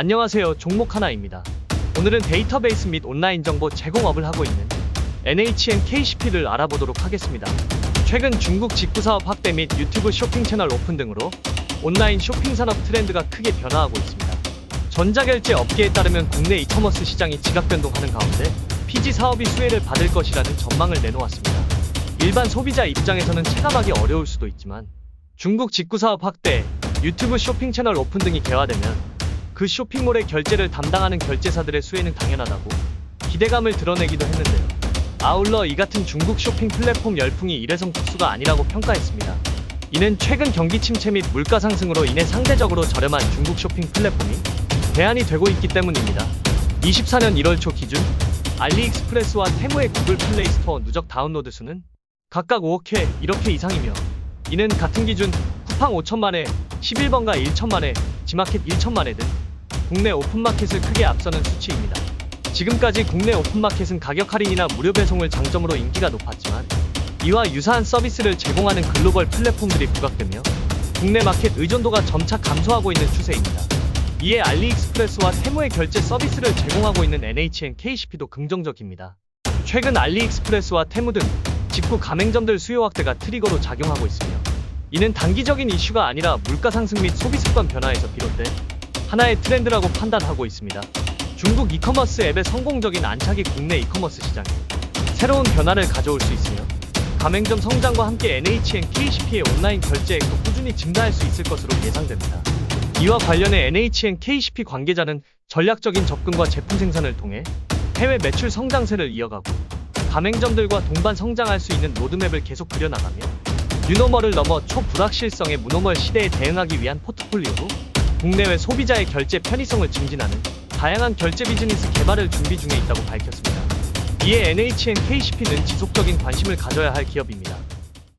안녕하세요. 종목 하나입니다. 오늘은 데이터베이스 및 온라인 정보 제공업을 하고 있는 NHN KCP를 알아보도록 하겠습니다. 최근 중국 직구 사업 확대 및 유튜브 쇼핑 채널 오픈 등으로 온라인 쇼핑 산업 트렌드가 크게 변화하고 있습니다. 전자결제 업계에 따르면 국내 이커머스 시장이 지각 변동하는 가운데 PG 사업이 수혜를 받을 것이라는 전망을 내놓았습니다. 일반 소비자 입장에서는 체감하기 어려울 수도 있지만 중국 직구 사업 확대, 유튜브 쇼핑 채널 오픈 등이 개화되면 그 쇼핑몰의 결제를 담당하는 결제사들의 수혜는 당연하다고 기대감을 드러내기도 했는데요. 아울러 이 같은 중국 쇼핑 플랫폼 열풍이 일회성 특수가 아니라고 평가했습니다. 이는 최근 경기 침체 및 물가 상승으로 인해 상대적으로 저렴한 중국 쇼핑 플랫폼이 대안이 되고 있기 때문입니다. 24년 1월 초 기준 알리익스프레스와 테무의 구글 플레이 스토어 누적 다운로드 수는 각각 5억 회, 1억 회 이상이며 이는 같은 기준 쿠팡 5천만 회, 11번가 1천만 회, 지마켓 1천만 회 등 국내 오픈마켓을 크게 앞서는 수치입니다. 지금까지 국내 오픈마켓은 가격 할인이나 무료 배송을 장점으로 인기가 높았지만 이와 유사한 서비스를 제공하는 글로벌 플랫폼들이 부각되며 국내 마켓 의존도가 점차 감소하고 있는 추세입니다. 이에 알리익스프레스와 테무의 결제 서비스를 제공하고 있는 NHN KCP도 긍정적입니다. 최근 알리익스프레스와 테무 등 직구 가맹점들 수요 확대가 트리거로 작용하고 있으며 이는 단기적인 이슈가 아니라 물가 상승 및 소비 습관 변화에서 비롯된 하나의 트렌드라고 판단하고 있습니다. 중국 이커머스 앱의 성공적인 안착이 국내 이커머스 시장에 새로운 변화를 가져올 수 있으며 가맹점 성장과 함께 NHN KCP의 온라인 결제액도 꾸준히 증가할 수 있을 것으로 예상됩니다. 이와 관련해 NHN KCP 관계자는 전략적인 접근과 제품 생산을 통해 해외 매출 성장세를 이어가고 가맹점들과 동반 성장할 수 있는 로드맵을 계속 그려나가며 뉴노멀을 넘어 초불확실성의 무노멀 시대에 대응하기 위한 포트폴리오로 국내외 소비자의 결제 편의성을 증진하는 다양한 결제 비즈니스 개발을 준비 중에 있다고 밝혔습니다. 이에 NHN KCP는 지속적인 관심을 가져야 할 기업입니다.